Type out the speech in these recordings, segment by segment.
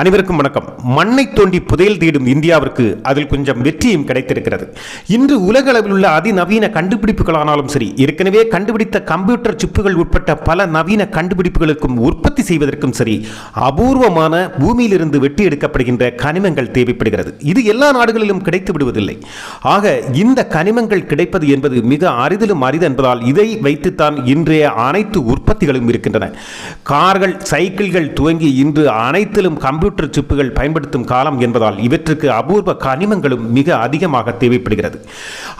அனைவருக்கும் வணக்கம். மண்ணை தோண்டி புதையல் தேடும் இந்தியாவிற்கு அதில் கொஞ்சம் வெற்றியும் கிடைத்திருக்கிறது. இன்று உலக அளவில் உள்ள அதிநவீன கண்டுபிடிப்புகளானாலும் சரி ஏற்கனவே கண்டுபிடித்த கம்ப்யூட்டர் சிப்புகள் உட்பட்ட பல நவீன கண்டுபிடிப்புகளுக்கும் உற்பத்தி செய்வதற்கும் சரி அபூர்வமான பூமியிலிருந்து வெட்டி எடுக்கப்படுகின்ற கனிமங்கள் தேவைப்படுகிறது. இது எல்லா நாடுகளிலும் கிடைத்து விடுவதில்லை. ஆக இந்த கனிமங்கள் கிடைப்பது என்பது மிக அரிதிலும் அரிது என்பதால் இதை வைத்துத்தான் இன்றைய அனைத்து உற்பத்திகளும் இருக்கின்றன. கார்கள் சைக்கிள்கள் துவங்கி இன்று அனைத்திலும் கம்ப்யூட்டர் கம்ப்யூட்டர் சிப்புகள் பயன்படுத்தும் காலம் என்பதால் இவற்றுக்கு அபூர்வ கனிமங்களும் மிக அதிகமாக தேவைப்படுகிறது.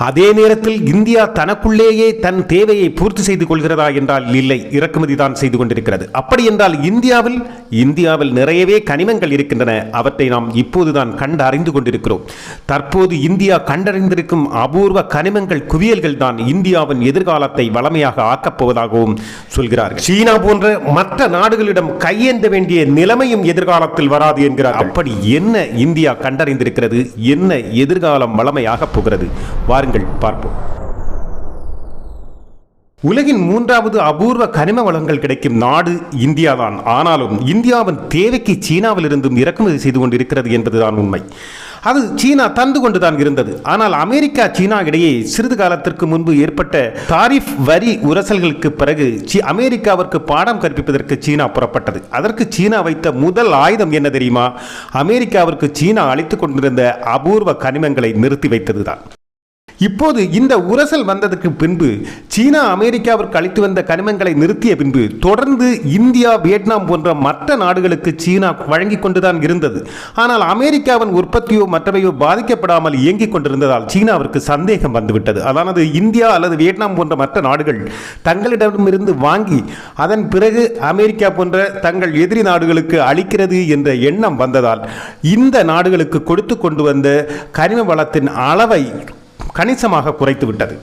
அதே நேரத்தில் இந்தியா தனக்குள்ளேயே தன் தேவையை பூர்த்தி செய்து கொள்கிறதா என்றால் இல்லை. இறக்குமதி தான் செய்து கொண்டிருக்கிறது. அப்படி என்றால் இந்தியாவில் இந்தியாவில் நிறையவே கனிமங்கள் இருக்கின்றன. அவற்றை நாம் இப்போதுதான் கண்டறிந்து கொண்டிருக்கிறோம். தற்போது இந்தியா கண்டறிந்திருக்கும் அபூர்வ கனிமங்கள் குவியல்கள் தான் இந்தியாவின் எதிர்காலத்தை வளமையாக ஆக்கப் போவதாகவும் சொல்கிறார்கள். சீனா போன்ற மற்ற நாடுகளிடம் கையேந்த வேண்டிய நிலைமையும் எதிர்காலத்தில் வராது என்கிறார் அப்படி என்ன இந்தியா கண்டறிந்திருக்கிறது? என்ன எதிர்காலம் வளமையாக போகிறது? வாருங்கள் பார்ப்போம். உலகின் மூன்றாவது அபூர்வ கனிம வளங்கள் கிடைக்கும் நாடு இந்தியாதான். ஆனாலும் இந்தியாவின் தேவைக்கு சீனாவிலிருந்தும் இறக்குமதி செய்து கொண்டிருக்கிறது என்பதுதான் உண்மை. அது சீனா தந்து கொண்டு தான் இருந்தது. ஆனால் அமெரிக்கா சீனா இடையே சிறிது காலத்திற்கு முன்பு ஏற்பட்ட தாரிஃப் வரி உரசல்களுக்கு பிறகு அமெரிக்காவிற்கு பாடம் கற்பிப்பதற்கு சீனா புறப்பட்டது. அதற்கு சீனா வைத்த முதல் ஆயுதம் என்ன தெரியுமா? அமெரிக்காவிற்கு சீனா அளித்துக் கொண்டிருந்த அபூர்வ கனிமங்களை நிறுத்தி வைத்ததுதான். இப்போது இந்த உரசல் வந்ததற்கு பின்பு சீனா அமெரிக்காவிற்கு அளித்து வந்த கனிமங்களை நிறுத்திய பின்பு தொடர்ந்து இந்தியா வியட்நாம் போன்ற மற்ற நாடுகளுக்கு சீனா வழங்கிக் கொண்டுதான் இருந்தது. ஆனால் அமெரிக்காவின் உற்பத்தியோ மற்றவையோ பாதிக்கப்படாமல் இயங்கிக் கொண்டிருந்ததால் சீனாவிற்கு சந்தேகம் வந்துவிட்டது. அதானது இந்தியா அல்லது வியட்நாம் போன்ற மற்ற நாடுகள் தங்களிடமிருந்து வாங்கி அதன் பிறகு அமெரிக்கா போன்ற தங்கள் எதிரி நாடுகளுக்கு அளிக்கிறது என்ற எண்ணம் வந்ததால் இந்த நாடுகளுக்கு கொடுத்து கொண்டு வந்த கனிம வளத்தின் அளவை கணிசமாக குறைத்துவிட்டது.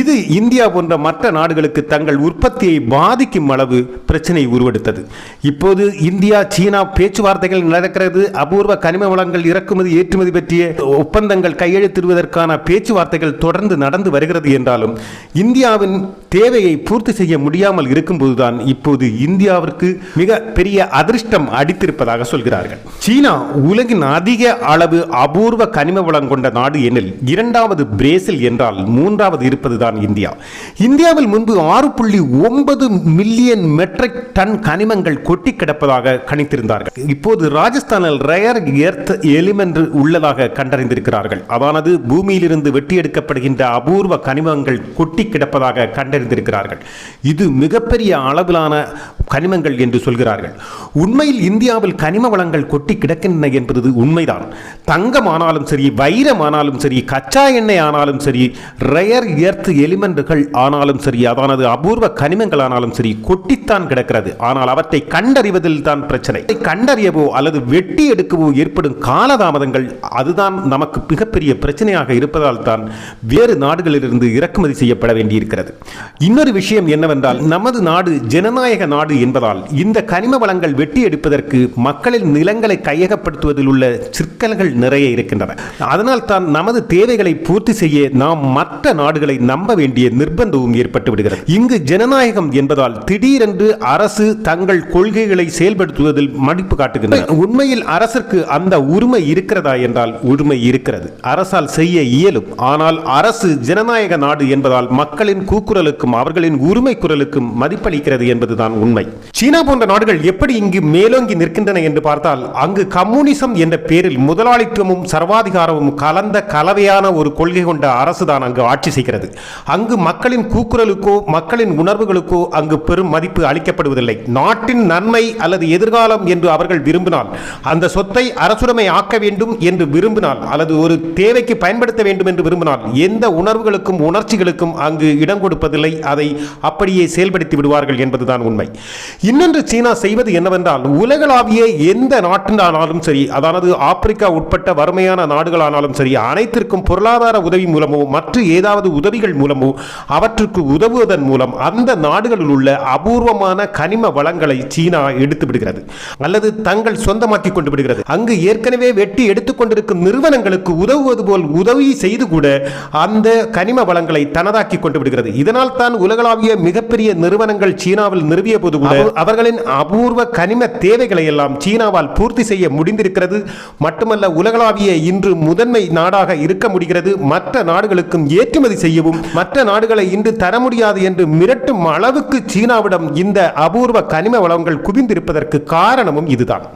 இது இந்தியா போன்ற மற்ற நாடுகளுக்கு தங்கள் உற்பத்தியை பாதிக்கும் அளவு பிரச்சனை உருவெடுத்தது. இப்போது இந்தியா சீனா பேச்சுவார்த்தைகள் நடக்கிறது. அபூர்வ கனிம வளங்கள் இறக்குமதி ஏற்றுமதி பற்றிய ஒப்பந்தங்கள் கையெழுத்திடுவதற்கான பேச்சுவார்த்தைகள் தொடர்ந்து நடந்து வருகிறது என்றாலும் இந்தியாவின் தேவையை பூர்த்தி செய்ய முடியாமல் இருக்கும்போதுதான் இப்போது இந்தியாவிற்கு மிக பெரிய அதிர்ஷ்டம் அடித்திருப்பதாக சொல்கிறார்கள். சீனா உலகின் அதிக அளவு அபூர்வ கனிம வளம் கொண்ட நாடு எனில் இரண்டாவது பிரேசில் என்றால் மூன்றாவது இருப்பதுதான் இந்தியா. இந்தியாவில் முன்பு ஆறு புள்ளி ஒன்பது மில்லியன் மெட்ரிக் டன் கனிமங்கள் கொட்டி கிடப்பதாக கணித்திருந்தார்கள். இப்போது ராஜஸ்தானில் ரயர் எர்த் எலிமெண்ட் உள்ளதாக கண்டறிந்திருக்கிறார்கள். அதானது பூமியிலிருந்து வெட்டி எடுக்கப்படுகின்ற அபூர்வ கனிமங்கள் கொட்டி கிடப்பதாக கண்டறிந்திருக்கிறார்கள். இது மிகப்பெரிய அளவிலான கனிமங்கள் என்று சொல்கிறார்கள். உண்மையில் இந்தியாவில் கனிம வளங்கள் கொட்டி கிடக்கின்றன என்பது உண்மைதான். தங்கம் ஆனாலும் சரி வைரம் ஆனாலும் சரி கச்சா எண்ணெய் ஆனாலும் சரி ரயர் எர்த் எலிமெண்ட்டுகள் ஆனாலும் சரி அதானது அபூர்வ கனிமங்கள் ஆனாலும் சரி கொட்டித்தான் கிடக்கிறது. ஆனால் அவற்றை கண்டறிவதில் தான் பிரச்சனை. கண்டறியவோ அல்லது வெட்டி எடுக்கவோ ஏற்படும் காலதாமதங்கள் அதுதான் நமக்கு மிகப்பெரிய பிரச்சனையாக இருப்பதால் தான் வேறு நாடுகளிலிருந்து இறக்குமதி செய்யப்பட வேண்டியிருக்கிறது. இன்னொரு விஷயம் என்னவென்றால் நமது நாடு ஜனநாயக நாடு என்பதால் இந்த கனிம வளங்கள் வெட்டி எடுப்பதற்கு மக்களின் நிலங்களை கையகப்படுத்துவதில் உள்ள சிக்கல்கள் நிறைய இருக்கின்றன. அதனால் தான் நமது தேவைகளை பூர்த்தி செய்ய நாம் மற்ற நாடுகளை நம்ப வேண்டிய நிர்பந்தமும் ஏற்பட்டு விடுகிறது. இங்கு ஜனநாயகம் என்பதால் திடீரென்று அரசு தங்கள் கொள்கைகளை செயல்படுத்துவதில் மடிப்பு காட்டுகின்றன. உண்மையில் அரசிற்கு அந்த உரிமை இருக்கிறதா என்றால் உரிமை இருக்கிறது. அரசால் செய்ய இயலும். ஆனால் அரசு ஜனநாயக நாடு என்பதால் மக்களின் கூக்குரலுக்கும் அவர்களின் உரிமை குரலுக்கும் மதிப்பளிக்கிறது என்பதுதான் உண்மை. சீனா போன்ற நாடுகள் எப்படி இங்கு மேலோங்கி நிற்கின்றன என்று பார்த்தால் அங்கு கம்யூனிசம் என்ற பேரில் முதலாளித்துவமும் சர்வாதிகாரமும் கலந்த கலவையான ஒரு கொள்கை கொண்ட அரசு தான் அங்கு ஆட்சி செய்கிறது. அங்கு மக்களின் கூக்குரலுக்கோ மக்களின் உணர்வுகளுக்கோ அங்கு பெரும் மதிப்பு அளிக்கப்படுவதில்லை. நாட்டின் நன்மை அல்லது எதிர்காலம் என்று அவர்கள் விரும்பினால் அந்த சொத்தை அரசுடைமை ஆக்க வேண்டும் என்று விரும்பினால் அல்லது ஒரு தேவைக்கு பயன்படுத்த வேண்டும் என்று விரும்பினால் எந்த உணர்வுகளுக்கும் உணர்ச்சிகளுக்கும் அங்கு இடம் கொடுப்பதில்லை. அதை அப்படியே செயல்படுத்தி விடுவார்கள் என்பதுதான் உண்மை. இன்னொன்று சீனா செய்வது என்னவென்றால் உலகளாவிய எந்த நாட்டினாலும் சரி அதாவது ஆப்பிரிக்கா உட்பட்ட வறுமையான நாடுகளானாலும் சரி அனைத்திற்கும் பொருளாதார உதவி மூலமோ மற்ற ஏதாவது உதவிகள் மூலமோ அவற்றுக்கு உதவுவதன் மூலம் அந்த நாடுகளில் உள்ள அபூர்வமான கனிம வளங்களை சீனா எடுத்து விடுகிறது. அல்லது தங்கள் சொந்தமாக்கிக் கொண்டு விடுகிறது. அங்கு ஏற்கனவே வெட்டி எடுத்துக்கொண்டிருக்கும் நிறுவனங்களுக்கு உதவுவது போல் உதவி செய்து கூட அந்த கனிம வளங்களை தனதாக்கி கொண்டு விடுகிறது. இதனால் தான் உலகளாவிய மிகப்பெரிய நிறுவனங்கள் சீனாவில் நிறுவிய போது கூட அவர்களின் அபூர்வ கனிம தேவைகளை எல்லாம் சீனாவால் பூர்த்தி செய்ய முடிந்திருக்கிறது. மட்டுமல்ல உலகளாவிய இன்று முதன்மை நாடாக இருக்க முடிகிறது. மற்ற நாடுகளுக்கும் ஏற்றுமதி செய்யவும் மற்ற நாடுகளை இன்று தர முடியாது என்று மிரட்டும் அளவுக்கு சீனாவிடம் இந்த அபூர்வ கனிம வளங்கள் குவிந்திருப்பதற்கு காரணமும் இதுதான்.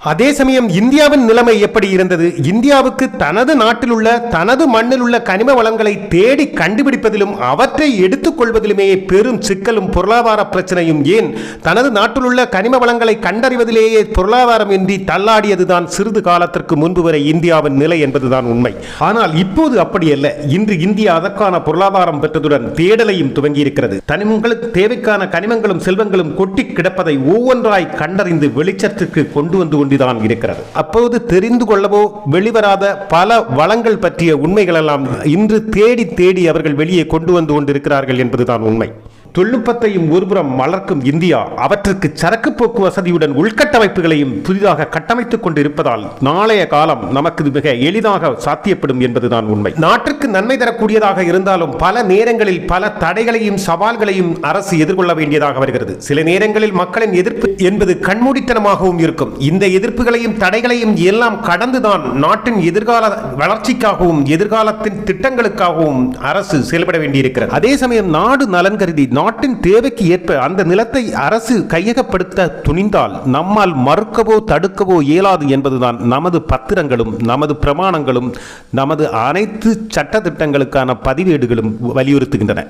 அதே சமயம் இந்தியாவின் நிலைமை எப்படி இருந்தது? இந்தியாவுக்கு தனது நாட்டில் உள்ள தனது மண்ணில் உள்ள கனிம வளங்களை தேடி கண்டுபிடிப்பதிலும் அவற்றை எடுத்துக்கொள்வதிலுமே பெரும் சிக்கலும் பொருளாதார பிரச்சனையும். ஏன்? தனது நாட்டில் உள்ள கனிம வளங்களை கண்டறிவதிலேயே பொருளாதாரம் இன்றி தள்ளாடியதுதான் சிறிது காலத்திற்கு முன்பு வரை இந்தியாவின் நிலை என்பதுதான் உண்மை. ஆனால் இப்போது அப்படியல்ல இன்று இந்தியா அதற்கான பொருளாதாரம் பெற்றதுடன் தேடலையும் துவங்கியிருக்கிறது. தனிமங்களுக்கு தேவைக்கான கனிமங்களும் செல்வங்களும் கொட்டி கிடப்பதை ஒவ்வொன்றாய் கண்டறிந்து வெளிச்சத்திற்கு கொண்டு வந்து கொண்டுதான் இருக்கிறது. அப்போது தெரிந்து கொள்ளவோ வெளிவராத பல வளங்கள் பற்றிய உண்மைகளெல்லாம் இன்று தேடி தேடி அவர்கள் வெளியே கொண்டு வந்து கொண்டிருக்கிறார்கள் என்பதுதான் உண்மை. தொழில்நுட்பத்தையும் ஒருபுறம் வளர்க்கும் இந்தியா அவற்றுக்கு சரக்கு போக்கு வசதியுடன் உள்கட்டமைப்புகளையும் புதிதாக கட்டமைத்துக் கொண்டிருப்பதால் நாளைய காலம் நமக்கு மிக எளிதாக சாத்தியப்படும் என்பதுதான் உண்மை. நாட்டிற்கு நன்மை தரக்கூடியதாக இருந்தாலும் பல நேரங்களில் பல தடைகளையும் சவால்களையும் அரசு எதிர்கொள்ள வேண்டியதாக வருகிறது. சில நேரங்களில் மக்களின் எதிர்ப்பு என்பது கண்மூடித்தனமாகவும் இருக்கும். இந்த எதிர்ப்புகளையும் தடைகளையும் எல்லாம் கடந்துதான் நாட்டின் எதிர்கால வளர்ச்சிக்காகவும் எதிர்காலத்தின் திட்டங்களுக்காகவும் அரசு செயல்பட வேண்டியிருக்கிறது. அதே சமயம் நாடு நலன் கருதி நாட்டின் தேவைக்கு ஏற்ப அந்த நிலத்தை அரசு கையகப்படுத்த துணிந்தால் நம்மால் மறுக்கவோ தடுக்கவோ இயலாது என்பதுதான் நமது பத்திரங்களும் நமது பிரமாணங்களும் நமது அனைத்து சட்ட திட்டங்களுக்கான பதிவேடுகளும் வலியுறுத்துகின்றன.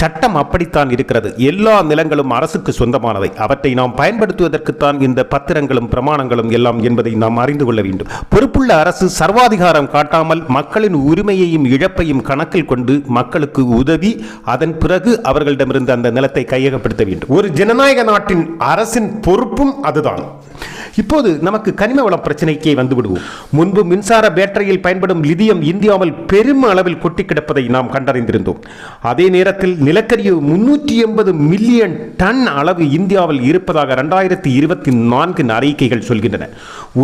சட்டம் அப்படித்தான் இருக்கிறது. எல்லா நிலங்களும் அரசுக்கு சொந்தமானவை. அவற்றை நாம் பயன்படுத்துவதற்குத்தான் இந்த பத்திரங்களும் பிரமாணங்களும் எல்லாம் என்பதை நாம் அறிந்து கொள்ள வேண்டும். பொறுப்புள்ள அரசு சர்வாதிகாரம் காட்டாமல் மக்களின் உரிமையையும் இழப்பையும் கணக்கில் கொண்டு மக்களுக்கு உதவி அதன் பிறகு அவர்களிடமிருந்து அந்த நிலத்தை கையகப்படுத்த வேண்டும். ஒரு ஜனநாயக நாட்டின் அரசின் பொறுப்பும் அதுதான். இப்போது நமக்கு கனிம வள பிரச்சனைக்கே வந்துவிடுவோம். முன்பு மின்சார பேட்டரியில் பயன்படும் லிதியம் இந்தியாவில் பெரும் அளவில் கொட்டி கிடப்பதை நாம் கண்டறிந்திருந்தோம். அதே நேரத்தில் நிலக்கரி முன்னூற்றி எண்பது மில்லியன் டன் அளவு இந்தியாவில் இருப்பதாக ரெண்டாயிரத்தி இருபத்தி நான்கின் அறிக்கைகள் சொல்கின்றன.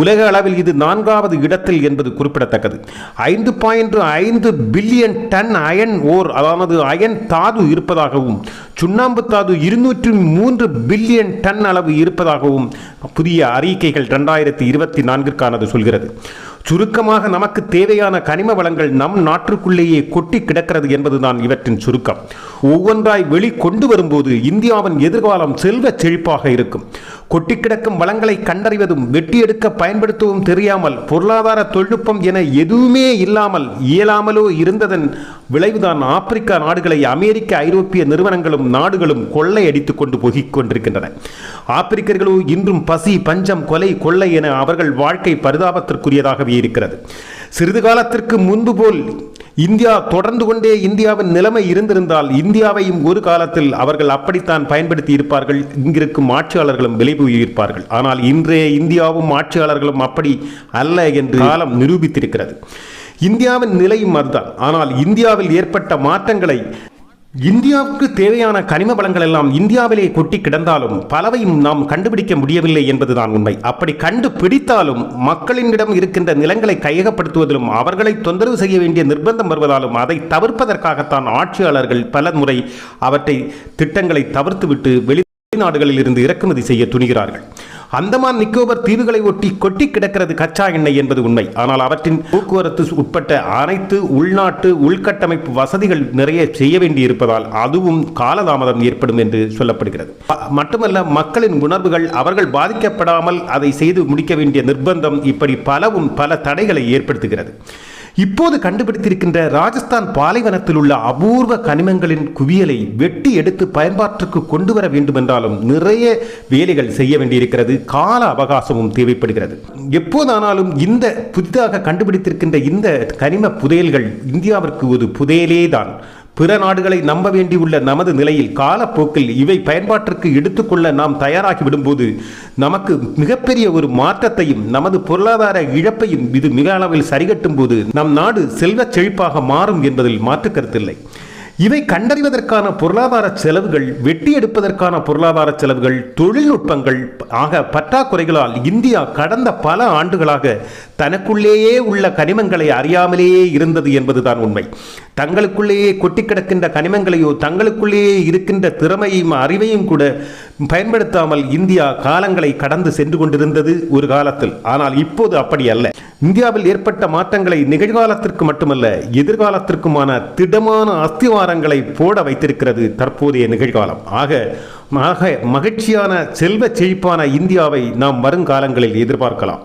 உலக அளவில் இது நான்காவது இடத்தில் என்பது குறிப்பிடத்தக்கது. ஐந்து பாயிண்ட் ஐந்து பில்லியன் டன் அயன் ஓர் அதாவது அயன் தாது இருப்பதாகவும் சுண்ணாம்பு தாது இருநூற்றி மூன்று பில்லியன் டன் அளவு இருப்பதாகவும் புதிய அறிக்கை அறிக்கைகள் இரண்டாயிரத்தி இருபத்தி நான்கிற்கானது சொல்கிறது. சுருக்கமாக நமக்கு தேவையான கனிம வளங்கள் நம் நாட்டுக்குள்ளேயே கொட்டி கிடக்கிறது என்பதுதான் இவற்றின் சுருக்கம். ஒவ்வொன்றாய் வெளி கொண்டு வரும்போது இந்தியாவின் எதிர்காலம் செல்வ செழிப்பாக இருக்கும். கொட்டி கிடக்கும் வளங்களை கண்டறிவதும் வெட்டி எடுக்க பயன்படுத்தவும் தெரியாமல் பொருளாதார தொழில்நுட்பம் என எதுவுமே இல்லாமல் இயலாமலோ இருந்ததன் விளைவுதான் ஆப்பிரிக்கா நாடுகளை அமெரிக்க ஐரோப்பிய நிறுவனங்களும் நாடுகளும் கொள்ளையடித்துக் கொண்டு போகிக் கொண்டிருக்கின்றன. ஆப்பிரிக்கர்களோ இன்றும் பசி பஞ்சம் கொலை கொள்ளை என அவர்கள் வாழ்க்கை பரிதாபத்திற்குரியதாகவே இருக்கிறது. சிறிது காலத்திற்கு முன்பு போல் இந்தியா தொடர்ந்து கொண்டே இந்தியாவின் நிலைமை இருந்திருந்தால் இந்தியாவையும் ஒரு காலத்தில் அவர்கள் அப்படித்தான் பயன்படுத்தி இருப்பார்கள். இங்கிருக்கும் ஆட்சியாளர்களும் விலை இருப்பார்கள். ஆனால் இன்றைய இந்தியாவும் ஆட்சியாளர்களும் அப்படி அல்ல என்று காலம் நிரூபித்திருக்கிறது. இந்தியாவின் நிலையும் அதுதான். ஆனால் இந்தியாவில் ஏற்பட்ட மாற்றங்களை இந்தியாவுக்கு தேவையான கனிம வளங்கள் எல்லாம் இந்தியாவிலே கொட்டி கிடந்தாலும் பலவையும் நாம் கண்டுபிடிக்க முடியவில்லை என்பதுதான் உண்மை. அப்படி கண்டுபிடித்தாலும் மக்களினிடம் இருக்கின்ற நிலங்களை கையகப்படுத்துவதிலும் அவர்களை தொந்தரவு செய்ய வேண்டிய நிர்பந்தம் வருவதாலும் அதை தவிர்ப்பதற்காகத்தான் ஆட்சியாளர்கள் பல முறை அவற்றை திட்டங்களை தவிர்த்துவிட்டு வெளிநாடுகளில் இருந்து இறக்குமதி செய்ய துணிகிறார்கள். அந்தமான் நிக்கோபர் தீவுகளை ஒட்டி கொட்டி கிடக்கிறது கச்சா எண்ணெய் என்பது உண்மை. ஆனால் அவற்றின் போக்குவரத்து உட்பட்ட அனைத்து உள்நாட்டு உள்கட்டமைப்பு வசதிகள் நிறைய செய்ய வேண்டியிருப்பதால் அதுவும் காலதாமதம் ஏற்படும் என்று சொல்லப்படுகிறது. மட்டுமல்ல மக்களின் உணர்வுகள் அவர்கள் பாதிக்கப்படாமல் அதை செய்து முடிக்க வேண்டிய நிர்பந்தம் இப்படி பலவும் பல தடைகளை ஏற்படுத்துகிறது. இப்போது கண்டுபிடித்திருக்கின்ற ராஜஸ்தான் பாலைவனத்தில் உள்ள அபூர்வ கனிமங்களின் குவியலை வெட்டி எடுத்து பயன்பாட்டுக்கு கொண்டு வர வேண்டுமென்றாலும் நிறைய வேலைகள் செய்ய வேண்டியிருக்கிறது. கால அவகாசமும் தேவைப்படுகிறது. எப்போதானாலும் இந்த புதிதாக கண்டுபிடித்திருக்கின்ற இந்த கனிம புதையல்கள் இந்தியாவிற்கு ஒரு புதையலே தான் பிற நாடுகளை நம்ப வேண்டியுள்ள நமது நிலையில் காலப்போக்கில் இவை பயன்பாட்டிற்கு எடுத்துக்கொள்ள நாம் தயாராகி விடும்போது நமக்கு மிகப்பெரிய ஒரு மாற்றத்தையும் நமது பொருளாதார இழப்பையும் இது மிக அளவில் சரிகட்டும் போது நம் நாடு செல்வச் செழிப்பாக மாறும் என்பதில் மாற்று கருத்தில்லை. இவை கண்டறிவதற்கான பொருளாதார செலவுகள் வெட்டி எடுப்பதற்கான பொருளாதார செலவுகள் தொழில்நுட்பங்கள் ஆக பற்றாக்குறைகளால் இந்தியா கடந்த பல ஆண்டுகளாக தனக்குள்ளேயே உள்ள கனிமங்களை அறியாமலேயே இருந்தது என்பதுதான் உண்மை. தங்களுக்குள்ளேயே கொட்டி கிடக்கின்ற கனிமங்களையோ தங்களுக்குள்ளேயே இருக்கின்ற திறமையும் அறிவையும் கூட பயன்படுத்தாமல் இந்தியா காலங்களை கடந்து சென்று கொண்டிருந்தது ஒரு காலத்தில். ஆனால் இப்போது அப்படி அல்ல. இந்தியாவில் ஏற்பட்ட மாற்றங்களை நிகழ்காலத்திற்கு மட்டுமல்ல எதிர்காலத்திற்குமான திடமான அஸ்திவாரங்களை போட வைத்திருக்கிறது தற்போதைய நிகழ்காலம். ஆக மக மகிழ்ச்சியான செல்வ செழிப்பான இந்தியாவை நாம் வருங்காலங்களில் எதிர்பார்க்கலாம்.